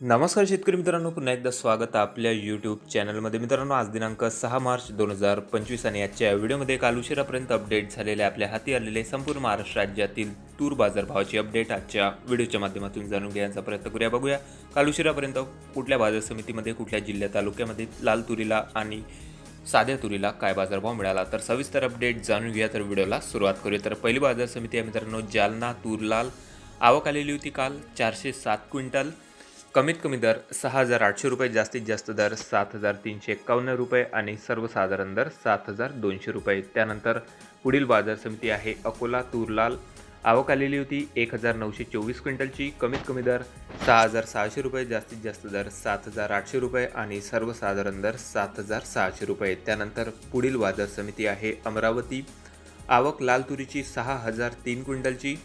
नमस्कार शेतकरी मित्रांनो पुन्हा एकदा स्वागत आपल्या यूट्यूब चॅनलमध्ये मित्रांनो आज दिनांक सहा मार्च दोन हजार पंचवीस आणि आजच्या व्हिडिओमध्ये काल उशिरापर्यंत अपडेट झालेले आपल्या हाती आलेले संपूर्ण महाराष्ट्र राज्यातील तूर बाजारभावाची अपडेट आजच्या व्हिडिओच्या माध्यमातून जाणून घेण्याचा प्रयत्न करूया. बघूया काल उशिरापर्यंत कुठल्या बाजार समितीमध्ये कुठल्या जिल्ह्या तालुक्यामध्ये लाल तुरीला आणि साध्या तुरीला काय बाजारभाव मिळाला? तर सविस्तर अपडेट जाणून घेऊया तर व्हिडिओला सुरुवात करूया. तर पहिली बाजार समिती आहे मित्रांनो जालना तूर लाल आवक आलेली होती काल चारशे सात क्विंटल. कमीत कमी दर सहा हजार आठशे रुपये जास्तीत जास्त दर सात हजार तीनशे एक्कावन्न रुपये आणि सर्वसाधारण दर सात हजार दोनशे रुपये. त्यानंतर पुढील बाजार समिती आहे अकोला तुरलाल. आवक आलेली होती एक हजार नऊशे चोवीस क्विंटलची. कमीत कमी दर सहा हजार सहाशे रुपये जास्तीत जास्त दर सात हजार आठशे रुपये आणि सर्वसाधारण दर सात हजार सहाशे रुपये. त्यानंतर पुढील बाजार समिती आहे अमरावती. आवक लाल तुरीची सहा हजार तीन क्विंटलची.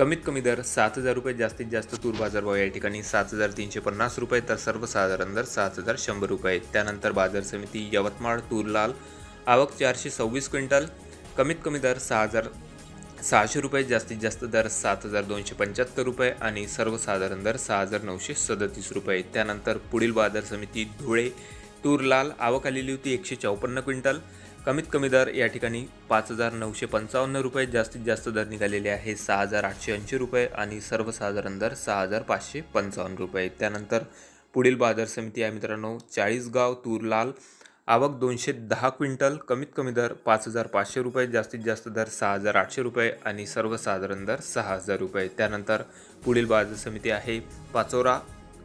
कमीत कमी दर सात हजार रुपये जास्तीत जास्त तूर बाजारभाव या ठिकाणी सात हजार तीनशे पन्नास रुपये तर सर्वसाधारण दर सात हजार शंभर रुपये. त्यानंतर बाजार समिती यवतमाळ तूर लाल आवक चारशे सव्वीस क्विंटल कमीत कमी दर सहा हजार सहाशे रुपये जास्तीत जास्त दर सात हजार दोनशे पंच्याहत्तर रुपये आणि सर्वसाधारण दर सहा हजार नऊशे सदतीस रुपये. त्यानंतर पुढील बाजार समिती धुळे तूर लाल आवक आलेली होती एकशे चौपन्न क्विंटल कमीत कमी दर या ठिकाणी पाच हजार नऊशे पंचावन्न रुपये जास्तीत जास्त दर निघालेले आहे सहा हजार आठशे ऐंशी रुपये आणि सर्वसाधारण दर सहा हजार पाचशे पंचावन्न रुपये. त्यानंतर पुढील बाजार समिती आहे मित्रांनो चाळीसगाव तूर लाल आवक दोनशे दहा क्विंटल कमीत कमी दर पाच हजार पाचशे रुपये जास्तीत जास्त दर सहा हजार आठशे रुपये आणि सर्वसाधारण दर सहा हजार रुपये. त्यानंतर पुढील बाजार समिती आहे पाचोरा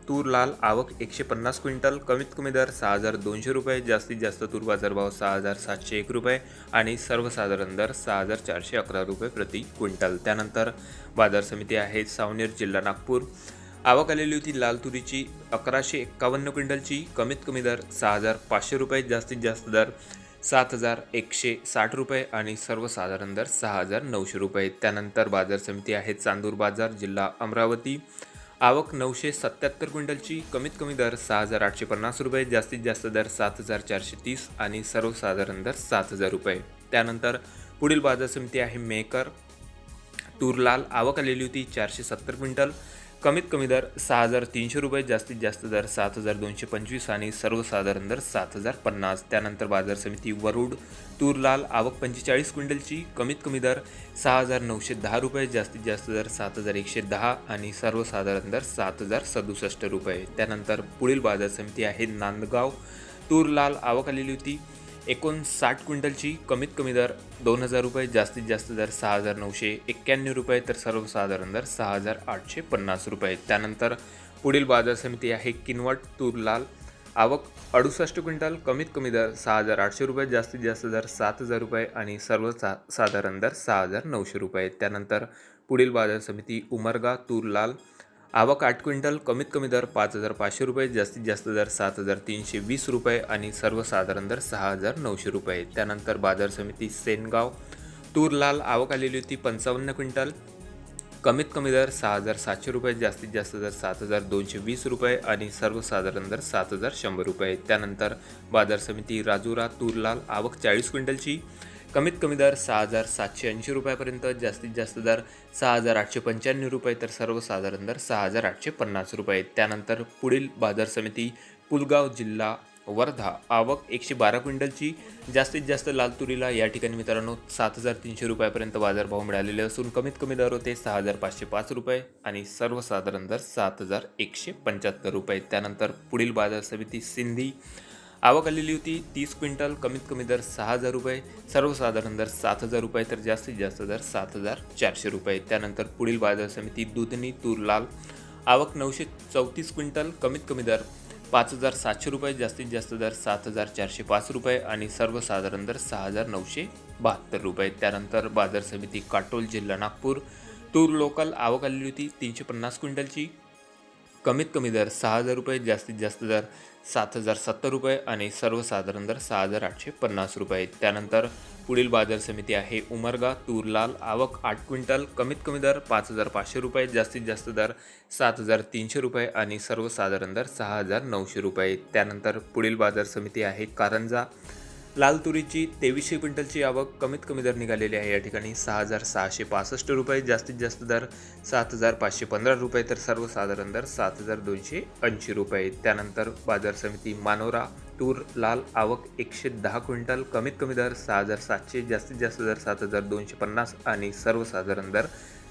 तूर लाल आवक एकशे पन्नास क्विंटल कमीत कमी दर सहा हजार दोनशे रुपये जास्तीत जास्त तूर बाजारभाव सहा हजार सातशे एक रुपये आणि सर्वसाधारण दर सहा हजार चारशे अकरा रुपये प्रति क्विंटल. त्यानंतर बाजार समिती आहे सावनेर जिल्हा नागपूर. आवक आलेली होती लाल तुरीची अकराशे एक्कावन्न क्विंटलची कमीत कमी दर सहा हजार पाचशे रुपये जास्तीत जास्त दर सात हजार एकशे साठ रुपये आणि सर्वसाधारण दर सहा हजार नऊशे रुपये. त्यानंतर बाजार समिती आहे चांदूर बाजार जिल्हा अमरावती. आवक नऊशे सत्याहत्तर क्विंटलची कमीत कमी दर सहा हजार आठशे पन्नास रुपये जास्तीत जास्त दर सात हजार चारशे तीस आणि सर्वसाधारण दर सात हजार रुपये. त्यानंतर पुढील बाजार समिती आहे मेकर. तूरलाल आवक आलेली होती चारशे सत्तर क्विंटल. कमीत कमी दर सहा हजार तीनशे रुपये जास्तीत जास्त दर सात हजार दोनशे पंचवीस आणि सर्वसाधारण दर सात हजार पन्नास. त्यानंतर बाजार समिती वरुड तूरलाल आवक पंचेचाळीस क्विंटलची. कमीत कमी दर सहा हजार नऊशे दहा रुपये जास्तीत जास्त दर सात हजार एकशे दहा आणि सर्वसाधारण दर सात हजार सदुसष्ट रुपये. त्यानंतर पुढील बाजार समिती आहे नांदगाव. तूरलाल आवक आलेली होती. एकोणसाठ क्विंटलची कमीत कमी दर दोन हजार रुपये जास्तीत जास्त दर सहा हजार नऊशे एक्क्याण्णव रुपये तर सर्वसाधारण दर सहा हजार आठशे पन्नास रुपये. त्यानंतर पुढील बाजार समिती आहे किनवट तूरलाल. आवक अडुसष्ट क्विंटल कमीत कमी दर सहा हजार आठशे रुपये जास्तीत जास्त दर सात हजार रुपये आणि सर्व सा साधारण दर सहा हजार नऊशे रुपये. त्यानंतर पुढील बाजार समिती उमरगा तूरलाल. आवक आठ क्विंटल कमीत कमी दर पाच हजार पाचशे रुपये जास्तीत जास्त दर सात हजार तीनशे वीस रुपये आणि सर्वसाधारण दर सहा हजार नऊशे रुपये. त्यानंतर बाजार समिती सेनगाव तूर लाल आवक आलेली होती पंचावन्न क्विंटल कमीत कमी दर सहा हजार सातशे रुपये जास्तीत जास्त दर सात हजार दोनशे वीस रुपये आणि सर्वसाधारण दर सात हजार शंभर रुपये. त्यानंतर बाजार समिती राजुरा तूरलाल आवक चाळीस क्विंटलची कमीत कमी दर सहा हजार सातशे ऐंशी रुपयापर्यंत जास्तीत जास्त दर सहा हजार आठशे पंच्याण्णव रुपये तर सर्वसाधारण दर सहा हजार आठशे पन्नास रुपये. त्यानंतर पुढील बाजार समिती पुलगाव जिल्हा वर्धा. आवक एकशे बारा क्विंटलची जास्तीत जास्त लाल तुरीला या ठिकाणी मित्रांनो सात हजार तीनशे रुपयापर्यंत बाजारभाव मिळालेले असून कमीत कमी दर होते सहा हजार पाचशे पाच रुपये आणि सर्वसाधारण दर सात हजार एकशे पंच्याहत्तर रुपये. त्यानंतर पुढील बाजार समिती सिंधी आवक आलेली होती. तीस क्विंटल कमीत कमी दर सहा हजार रुपये सर्वसाधारण दर सात हजार रुपये तर जास्तीत जास्त दर सात हजार चारशे रुपये. त्यानंतर पुढील बाजार समिती दुधनी तूरलाल. आवक नऊशे चौतीस क्विंटल कमीत कमी दर पाच हजार सातशे रुपये जास्तीत जास्त दर सात हजार चारशे पाच रुपये आणि सर्वसाधारण दर सहा हजार नऊशे बहात्तर रुपये. त्यानंतर बाजार समिती काटोल जिल्हा नागपूर. तूर लोकल आवक आलेली होती तीनशे पन्नास क्विंटलची. कमीत कमी दर सहा हजार रुपये जास्तीत जास्त दर सात हजार सत्तर रुपये आणि सर्वसाधारण दर सहा हजार आठशे पन्नास रुपये. त्यानंतर पुढील बाजार समिती आहे उमरगा तूरलाल आवक आठ क्विंटल कमीत कमी दर पाच हजार पाचशे रुपये जास्तीत जास्त दर सात हजार तीनशे रुपये आणि सर्वसाधारण दर सहा हजार नऊशे रुपये. त्यानंतर पुढील बाजार समिती आहे कारंजा लाल तुरीची तेवीसशे क्विंटलची आवक कमीत कमी दर निघालेली आहे. या ठिकाणी सहा हजार सहाशे पासष्ट रुपये जास्तीत जास्त दर सात हजार पाचशे पंधरा रुपये तर सर्वसाधारण दर सात हजार दोनशे ऐंशी रुपये. त्यानंतर बाजार समिती मानोरा तूर लाल आवक एकशे दहा क्विंटल कमीत कमी दर सहा हजार सातशे जास्तीत जास्त दर सात हजार दोनशे पन्नास आणि सर्वसाधारण दर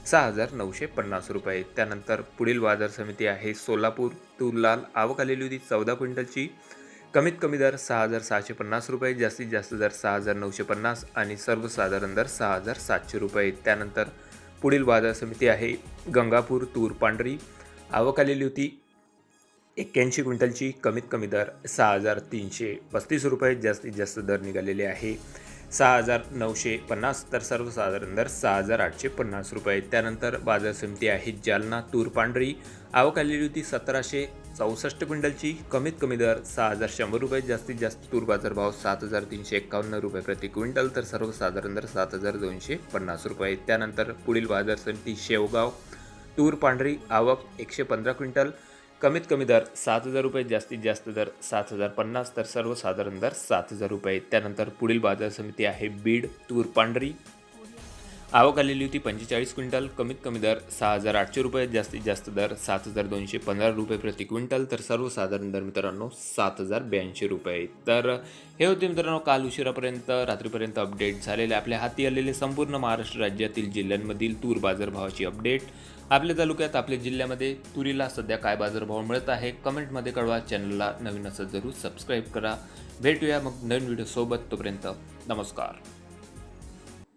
सहा हजार नऊशे पन्नास रुपये. त्यानंतर पुढील बाजार समिती आहे सोलापूर तूर लाल आवक आलेली होती चौदा क्विंटलची कमीत कमी दर सहा हजार सहाशे पन्नास रुपये जास्तीत जास्त दर सहा हजार नऊशे पन्नास आणि सर्वसाधारण दर सहा हजार सातशे रुपये. त्यानंतर पुढील बाजार समिती आहे गंगापूर तूर पांढरी. आवक आलेली होती एक्क्याऐंशी क्विंटलची. कमीत कमी दर सहा हजार तीनशे पस्तीस रुपये जास्तीत जास्त दर निघालेले आहे सहा हजार नऊशे पन्नास तर सर्वसाधारण दर सहा हजार आठशे पन्नास रुपये. त्यानंतर बाजार समिती आहे जालना तूर पांढरी. आवक आलेली होती सतराशे चौसष्ट क्विंटलची कमीत कमी दर सहा हजार शंभर रुपये जास्तीत जास्त तूर बाजार भाव सात हजार तीनशे एकावन्न रुपये प्रति क्विंटल तर सर्वसाधारण दर सात हजार दोनशे पन्नास रुपये. त्यानंतर पुढील बाजार समिती शेवगाव तूर पांढरी आवक एकशे पंधरा क्विंटल कमीत कमी दर सात हजार रुपये जास्तीत जास्त दर सात हजार पन्नास तर सर्वसाधारण दर सात हजार रुपये. त्यानंतर पुढील बाजार समिती आहे बीड तूर पांढरी आवक आलेली होती पंचेचाळीस क्विंटल कमीत कमी दर सहा हजार आठशे रुपये जास्तीत जास्त दर सात हजार दोनशे पंधरा रुपये प्रति क्विंटल तर सर्वसाधारण दर मित्रांनो सात हजार ब्याऐंशी रुपये. तर हे होते मित्रांनो काल उशिरापर्यंत रात्रीपर्यंत अपडेट झालेले आपल्या हाती आलेले संपूर्ण महाराष्ट्र राज्यातील जिल्ह्यांमधील तूर बाजारभावाची अपडेट आपल्या तालुक्यात आपल्या जिल्ह्यामध्ये तुरीला सध्या काय बाजारभाव मिळत आहे कमेंटमध्ये कळवा. चॅनलला नवीन असं जरूर सबस्क्राईब करा. भेटूया मग नवीन व्हिडिओसोबत तोपर्यंत नमस्कार.